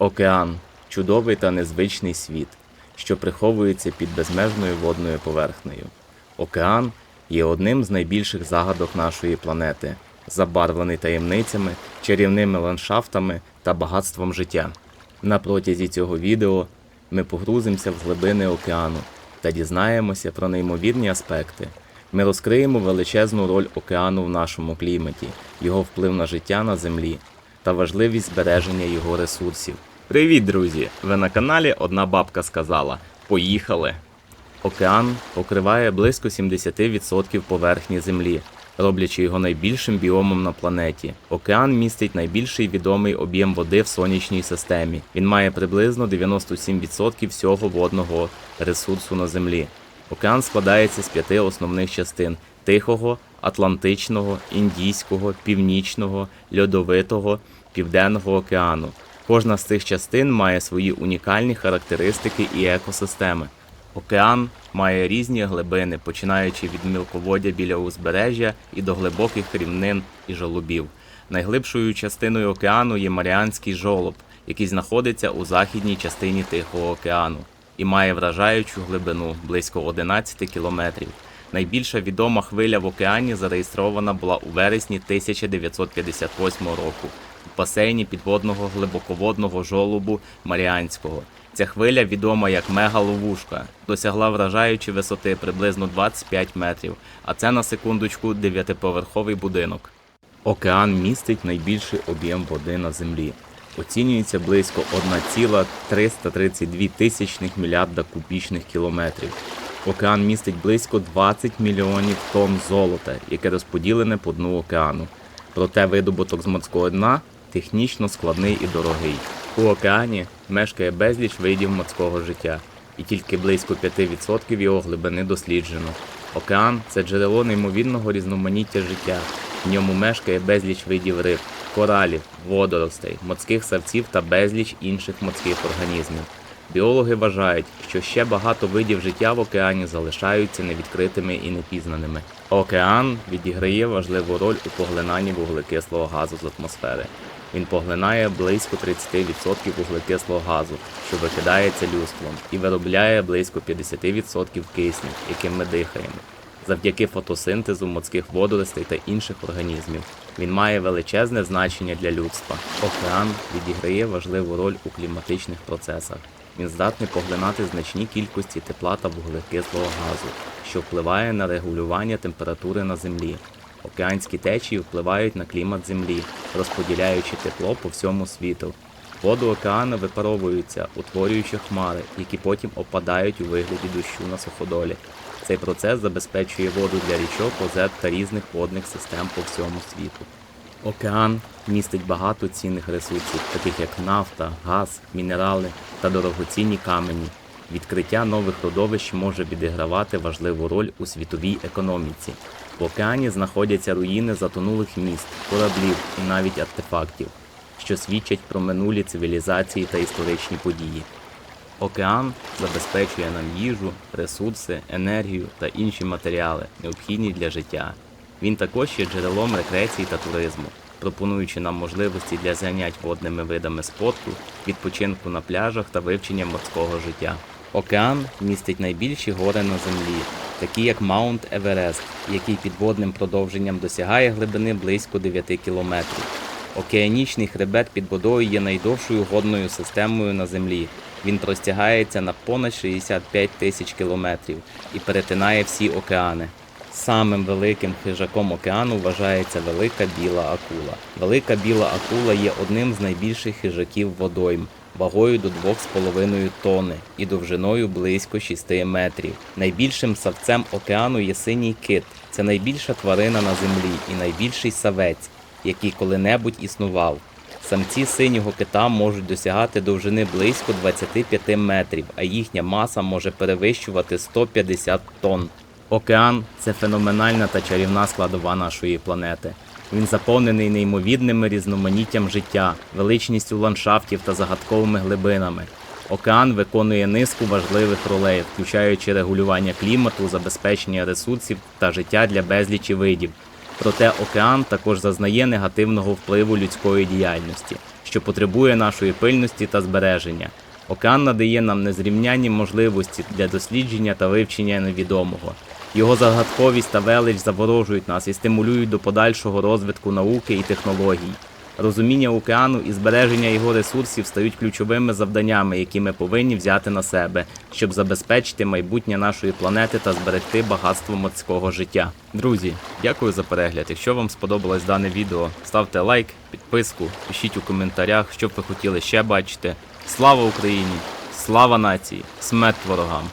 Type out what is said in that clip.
Океан чудовий та незвичний світ, що приховується під безмежною водною поверхнею. Океан є одним з найбільших загадок нашої планети, забарвлений таємницями, чарівними ландшафтами та багатством життя. На протязі цього відео ми погрузимося в глибини океану та дізнаємося про неймовірні аспекти. Ми розкриємо величезну роль океану в нашому кліматі, його вплив на життя на землі та важливість збереження його ресурсів. Привіт, друзі! Ви на каналі Одна бабка сказала. Поїхали! Океан покриває близько 70% поверхні Землі, роблячи його найбільшим біомом на планеті. Океан містить найбільший відомий об'єм води в сонячній системі. Він має приблизно 97% всього водного ресурсу на Землі. Океан складається з п'яти основних частин: Тихого, Атлантичного, Індійського, Північного, Льодовитого, Південного океану. Кожна з цих частин має свої унікальні характеристики і екосистеми. Океан має різні глибини, починаючи від мілководдя біля узбережжя і до глибоких рівнин і жолобів. Найглибшою частиною океану є Маріанський жолоб, який знаходиться у західній частині Тихого океану і має вражаючу глибину близько 11 кілометрів. Найбільша відома хвиля в океані зареєстрована була у вересні 1958 року басейні підводного глибоководного жолобу Маріанського. Ця хвиля, відома як мегаловушка, досягла вражаючої висоти приблизно 25 метрів, а це на секундочку дев'ятиповерховий будинок. Океан містить найбільший об'єм води на землі. Оцінюється близько 1,332 тисячних мільярда кубічних кілометрів. Океан містить близько 20 мільйонів тонн золота, яке розподілене по дну океану. Проте видобуток з морського дна технічно складний і дорогий. У океані мешкає безліч видів морського життя, і тільки близько 5% його глибини досліджено. Океан це джерело неймовірного різноманіття життя. В ньому мешкає безліч видів риб, коралів, водоростей, морських савців та безліч інших морських організмів. Біологи вважають, що ще багато видів життя в океані залишаються невідкритими і непізнаними. Океан відіграє важливу роль у поглинанні вуглекислого газу з атмосфери. Він поглинає близько 30% вуглекислого газу, що викидається людством, і виробляє близько 50% кисню, яким ми дихаємо. Завдяки фотосинтезу морських водоростей та інших організмів він має величезне значення для людства. Океан відіграє важливу роль у кліматичних процесах. Він здатний поглинати значні кількості тепла та вуглекислого газу, що впливає на регулювання температури на землі. Океанські течії впливають на клімат землі, розподіляючи тепло по всьому світу. Води океану випаровуються, утворюючи хмари, які потім опадають у вигляді дощу на суходолі. Цей процес забезпечує воду для річок, озер та різних водних систем по всьому світу. Океан містить багато цінних ресурсів, таких як нафта, газ, мінерали та дорогоцінні камені. Відкриття нових родовищ може відігравати важливу роль у світовій економіці. В океані знаходяться руїни затонулих міст, кораблів і навіть артефактів, що свідчать про минулі цивілізації та історичні події. Океан забезпечує нам їжу, ресурси, енергію та інші матеріали, необхідні для життя. Він також є джерелом рекреації та туризму, пропонуючи нам можливості для занять водними видами спорту, відпочинку на пляжах та вивчення морського життя. Океан містить найбільші гори на землі, такі як Маунт Еверест, який підводним продовженням досягає глибини близько 9 кілометрів. Океанічний хребет під водою є найдовшою горною системою на землі. Він простягається на понад 65 тисяч кілометрів і перетинає всі океани. Самим великим хижаком океану вважається велика біла акула. Велика біла акула є одним з найбільших хижаків водойм, вагою до 2,5 тонни і довжиною близько 6 метрів. Найбільшим савцем океану є синій кит. Це найбільша тварина на землі і найбільший савець, який коли-небудь існував. Самці синього кита можуть досягати довжини близько 25 метрів, а їхня маса може перевищувати 150 тонн. Океан це феноменальна та чарівна складова нашої планети. Він заповнений неймовірними різноманіттям життя, величністю ландшафтів та загадковими глибинами. Океан виконує низку важливих ролей, включаючи регулювання клімату, забезпечення ресурсів та життя для безлічі видів. Проте океан також зазнає негативного впливу людської діяльності, що потребує нашої пильності та збереження. Океан надає нам незрівнянні можливості для дослідження та вивчення невідомого. Його загадковість та велич заворожують нас і стимулюють до подальшого розвитку науки і технологій. Розуміння океану і збереження його ресурсів стають ключовими завданнями, які ми повинні взяти на себе, щоб забезпечити майбутнє нашої планети та зберегти багатство морського життя. Друзі, дякую за перегляд. Якщо вам сподобалось дане відео, ставте лайк, підписку, пишіть у коментарях, що б ви хотіли ще бачити. Слава Україні! Слава нації! Смерть ворогам!